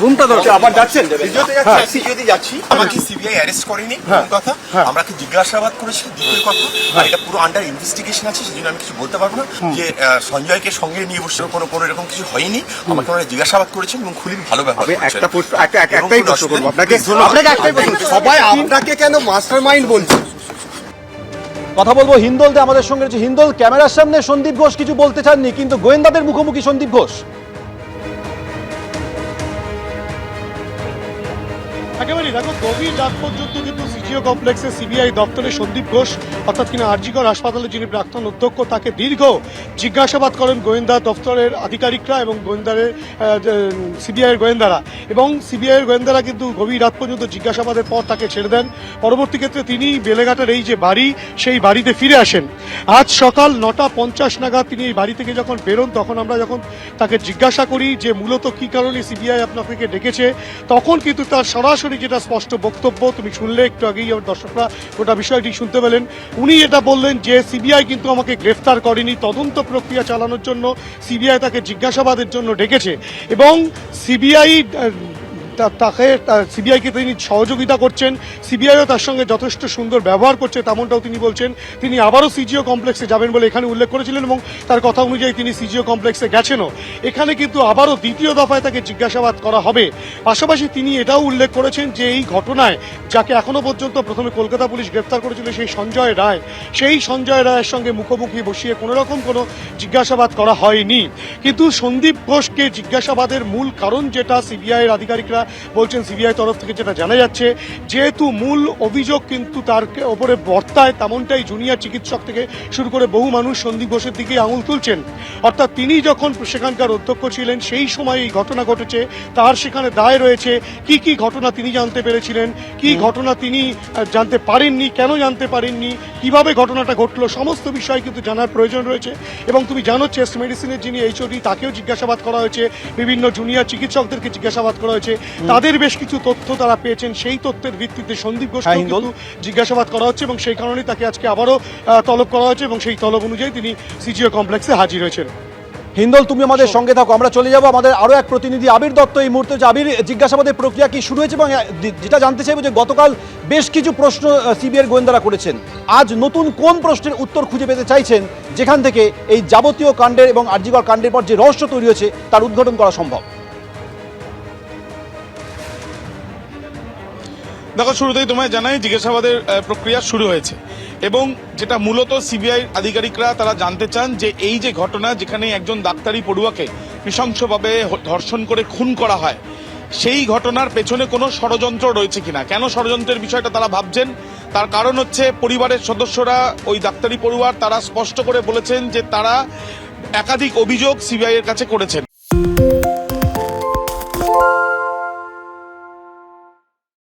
ঘুমটা ধরছে আবার যাচ্ছেন? সিজিওতে যাচ্ছি সিজিওতে যাচ্ছি। আমাকে সিবিআই অ্যারেস্ট করেনি প্রথম কথা? আমাকে জিজ্ঞাসাবাদ করেছে দ্বিতীয় কথা। আর এটা পুরো আন্ডার ইনভেস্টিগেশন আছে সেজন্য আমি কিছু বলতে পারব না। যে সঞ্জয়কে সঙ্গে নিয়ে বসে কোনো কোনো এরকম কিছু হয়নি। আমাকে ওরা জিজ্ঞাসাবাদ করেছেন এবং খুবই ভালো ব্যবহার একটা একটাই প্রশ্ন করব আপনাকে। আপনাকে একটাই প্রশ্ন সবাই আপনাকে কেন মাস্টার মাইন্ড বলছে? কথা বলব হিন্দলতে আমাদের সঙ্গে রয়েছে হিন্দল। ক্যামেরার সামনে সন্দীপ ঘোষ কিছু বলতে চাননি কিন্তু গোয়েন্দাদের মুখোমুখি সন্দীপ ঘোষ। একেবারেই দেখো, গভীর রাত পর্যন্ত কিন্তু সিজিও কমপ্লেক্সে সিবিআই দপ্তরে সন্দীপ ঘোষ, অর্থাৎ কিনা আরজিকর হাসপাতালে যিনি প্রাক্তন অধ্যক্ষ, তাকে দীর্ঘ জিজ্ঞাসাবাদ করেন গোয়েন্দা দপ্তরের আধিকারিকরা এবং গোয়েন্দারের সিবিআইয়ের গোয়েন্দারা। এবং সিবিআইয়ের গোয়েন্দারা কিন্তু গভীর রাত পর্যন্ত জিজ্ঞাসাবাদের পর তাকে ছেড়ে দেন। পরবর্তী ক্ষেত্রে তিনি বেলেঘাটের এই যে বাড়ি, সেই বাড়িতে ফিরে আসেন। আজ সকাল নটা পঞ্চাশ নাগাদ তিনি এই বাড়ি থেকে যখন বেরোন, তখন আমরা যখন তাকে জিজ্ঞাসা করি যে, মূলত কি কারণে সিবিআই আপনাকে ডেকেছে? তখন কিন্তু তার সরাসরি যেটা স্পষ্ট বক্তব্য, তুমি শুনলে একটু আগেই আমার দর্শকরা গোটা বিষয়টি শুনতে পেলেন। উনি এটা বললেন যে সিবিআই কিন্তু আমাকে গ্রেফতার করেনি তদন্ত প্রক্রিয়া চালানোর জন্য, সিবিআই তাকে জিজ্ঞাসাবাদের জন্য ডেকেছে এবং সিবিআই তাকে সিবিআইকে তিনি সহযোগিতা করছেন। সিবিআইও তার সঙ্গে যথেষ্ট সুন্দর ব্যবহার করছে, তেমনটাও তিনি বলছেন, তিনি আবারও সিজিও কমপ্লেক্সে যাবেন বলে এখানে উল্লেখ করেছিলেন এবং তার কথা অনুযায়ী তিনি সিজিও কমপ্লেক্সে গেছেনও। এখানে কিন্তু আবারও দ্বিতীয় দফায় তাকে জিজ্ঞাসাবাদ করা হবে। পাশাপাশি তিনি এটাও উল্লেখ করেছেন যে এই ঘটনায় যাকে এখনও পর্যন্ত প্রথমে কলকাতা পুলিশ গ্রেফতার করেছিল সেই সঞ্জয় রায়, সেই সঞ্জয় রায়ের সঙ্গে মুখোমুখি বসিয়ে কোনো রকম কোনো জিজ্ঞাসাবাদ করা হয়নি। কিন্তু সন্দীপ ঘোষকে জিজ্ঞাসাবাদের মূল কারণ যেটা সিবিআইয়ের আধিকারিকরা বলছেন, সিবিআই তরফ থেকে যেটা জানা যাচ্ছে, যেহেতু মূল অভিযোগ কিন্তু তার ওপরে বর্তায় তেমনটাই জুনিয়র চিকিৎসক থেকে শুরু করে বহু মানুষ সন্দীপ ঘোষের দিকে আঙুল তুলছেন। অর্থাৎ তিনি যখন সেখানকার অধ্যক্ষ ছিলেন সেই সময় এই ঘটনা ঘটেছে। তার সেখানে দায় রয়েছে। কি কি ঘটনা তিনি জানতে পেরেছিলেন? কি ঘটনা তিনি জানতে পারেননি? কেন জানতে পারেননি? কীভাবে ঘটনাটা ঘটলো? সমস্ত বিষয় কিন্তু জানার প্রয়োজন রয়েছে। এবং তুমি জানো চেস্ট মেডিসিনের যিনি এইচওডি তাকেও জিজ্ঞাসাবাদ করা হয়েছে। বিভিন্ন জুনিয়র চিকিৎসকদেরকে জিজ্ঞাসাবাদ করা হয়েছে। তাদের বেশ কিছু তথ্য তারা পেয়েছেন। সেই তথ্যের ভিত্তিতে সন্দীপ হ্যাঁ, ঘোষকে হিন্দল। কিন্তু জিজ্ঞাসাবাদ করা হচ্ছে এবং সেই কারণেই তাকে আজকে আবারও তলব করা হয়েছে এবং সেই তলব অনুযায়ী তিনি সিজিও কমপ্লেক্সে হাজির হয়েছেন হিন্দল তুমি আমাদের সঙ্গে থাকো আমরা চলে যাব আমাদের আরও এক প্রতিনিধি আবির দত্ত এই মুহূর্তে হচ্ছে। আবির জিজ্ঞাসাবাদের প্রক্রিয়া কি শুরু হয়েছে এবং যেটা জানতে চাইব যে গতকাল বেশ কিছু প্রশ্ন সিবিআই গোয়েন্দারা করেছেন আজ নতুন কোন প্রশ্নের উত্তর খুঁজে পেতে চাইছেন যেখান থেকে এই যাবতীয় কাণ্ডের এবং আর্যিকর কাণ্ডের পর যে রহস্য তৈরি হয়েছে তার উদ্ঘাটন করা সম্ভব দেখো, শুরুতেই তোমায় জানাই, জিজ্ঞাসাবাদের প্রক্রিয়া শুরু হয়েছে। এবং যেটা মূলত সিবিআই আধিকারিকরা তারা জানতে চান যে এই যে ঘটনা যেখানে একজন ডাক্তারি পড়ুয়াকে নৃশংসভাবে ধর্ষণ করে খুন করা হয়, সেই ঘটনার পেছনে কোনো ষড়যন্ত্র রয়েছে কিনা? কেন ষড়যন্ত্রের বিষয়টা তারা ভাবছেন? তার কারণ হচ্ছে পরিবারের সদস্যরা, ওই ডাক্তারি পড়ুয়ার, তারা স্পষ্ট করে বলেছেন যে তারা একাধিক অভিযোগ সিবিআই এর কাছে করেছেন।